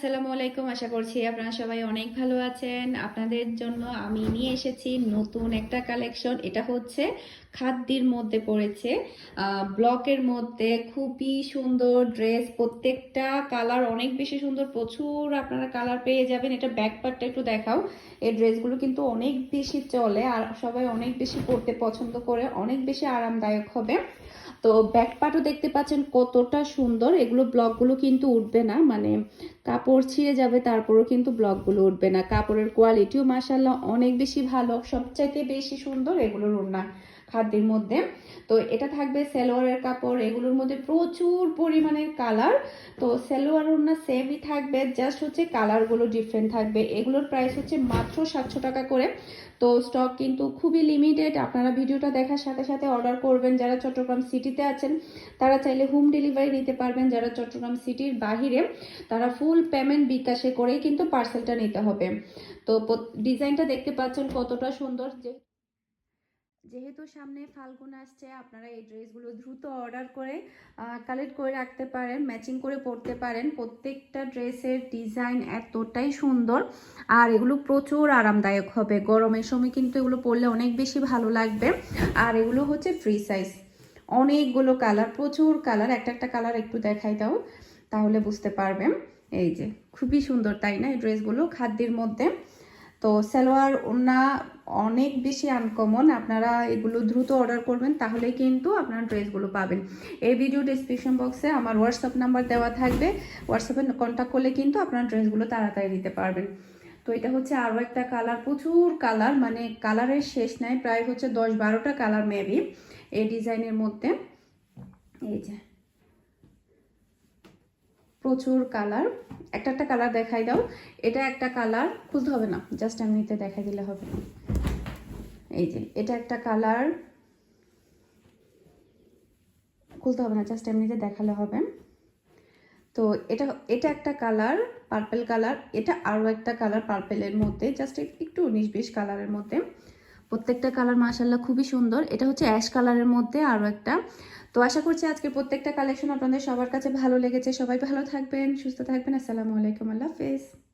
আসসালামু আলাইকুম, আশা করছি আপনারা সবাই অনেক ভালো আছেন। আপনাদের জন্য আমি নিয়ে এসেছি নতুন একটা কালেকশন এটা হচ্ছে খাদ্যের মধ্যে পড়েছে। ব্লকের মধ্যে খুবই সুন্দর ড্রেস প্রত্যেকটা কালার অনেক বেশি সুন্দর, প্রচুর আপনারা কালার পেয়ে যাবেন। এটা ব্যাক পার্টটা একটু দেখাও, এই ড্রেসগুলো কিন্তু অনেক বেশি চলে আর সবাই অনেক বেশি পরতে পছন্দ করে, অনেক বেশি আরামদায়ক হবে। তো ব্যাক পার্টও দেখতে পাচ্ছেন কতটা সুন্দর, এগুলো ব্লকগুলো কিন্তু উঠবে না মানে কাপড় ছিঁড়ে যাবে, তারপরও কিন্তু ব্লকগুলো উঠবে না। কাপড়ের কোয়ালিটিও মাসাল্লাহ অনেক বেশি ভালো, সবচাইতে বেশি সুন্দর এগুলোর ওড়না। খাদ্যের মধ্যে। তো এটা থাকবে সালোয়ারের কাপড়, এগুলোর মধ্যে প্রচুর পরিমাণের কালার। তো সালোয়ার ওড়না সেমই থাকবে জাস্ট হচ্ছে কালারগুলো ডিফারেন্ট থাকবে। এগুলোর প্রাইস হচ্ছে মাত্র সাতশো টাকা করে। তো স্টক কিন্তু খুবই লিমিটেড আপনারা ভিডিওটা দেখার সাথে সাথে অর্ডার করবেন। যারা চট্টগ্রাম সিটিতে আছেন, তারা চাইলে হোম ডেলিভারি নিতে পারবেন। যারা চট্টগ্রাম সিটির বাহিরে, তারা ফুল পেমেন্ট বিকাশে করেই কিন্তু পার্সেলটা নিতে হবে। তো ডিজাইনটা দেখতে পাচ্ছেন কতটা সুন্দর। যে যেহেতু সামনে ফাল্গুন আসছে, আপনারা এই ড্রেসগুলো দ্রুত অর্ডার করে কালেক্ট করে রাখতে পারেন, ম্যাচিং করে পরতে পারেন। প্রত্যেকটা ড্রেসের ডিজাইন এতটাই সুন্দর আর এগুলো প্রচুর আরামদায়ক হবে। গরমের সময় কিন্তু এগুলো পরলে অনেক বেশি ভালো লাগবে। আর এগুলো হচ্ছে ফ্রি সাইজ অনেকগুলো কালার, প্রচুর কালার। একটা একটা কালার একটু দেখাই দাও, তাহলে বুঝতে পারবেন। এই যে, খুবই সুন্দর, তাই না? এই ড্রেসগুলো খাদ্যের মধ্যে। তো সালোয়ার ওনা অনেক বেশি আনকমন আপনারা এগুলো দ্রুত অর্ডার করবেন তাহলে কিন্তু আপনারা ড্রেসগুলো পাবেন। এই ভিডিও ডিসক্রিপশন বক্সে আমার হোয়াটসঅ্যাপ নাম্বার দেওয়া থাকবে। হোয়াটসঅ্যাপে কন্ট্যাক্ট করলে কিন্তু আপনারা ড্রেসগুলো তাড়াতাড়ি দিতে পারবেন। তো এটা হচ্ছে আরও একটা কালার প্রচুর কালার মানে কালারের শেষ নাই, প্রায় হচ্ছে দশ বারোটা কালার মেবি এই ডিজাইনের মধ্যে। এই যে। প্রচুর কালার একটা একটা কালার দেখাই দাও। এটা একটা কালার খুলতে হবে না। জাস্ট এমনিতে দেখাই দিলে হবে এই যে, এটা একটা কালার খুলতে হবে না। জাস্ট এমনিতে দেখালে হবে। তো এটা এটা একটা কালার পার্পেল কালার এটা আরও একটা কালার পার্পেলের মধ্যে। জাস্ট একটু উনিশ বিশ কালারের মধ্যে। প্রত্যেকটা কালার মাসাল্লাহ খুবই সুন্দর। এটা হচ্ছে অ্যাশ কালারের মধ্যে আরও একটা। তো আশা করছি আজকে প্রত্যেকটা কালেকশন আপনাদের সবার কাছে ভালো লেগেছে। সবাই ভালো থাকবেন, সুস্থ থাকবেন। আসসালামু আলাইকুম, আল্লাহ হাফেজ।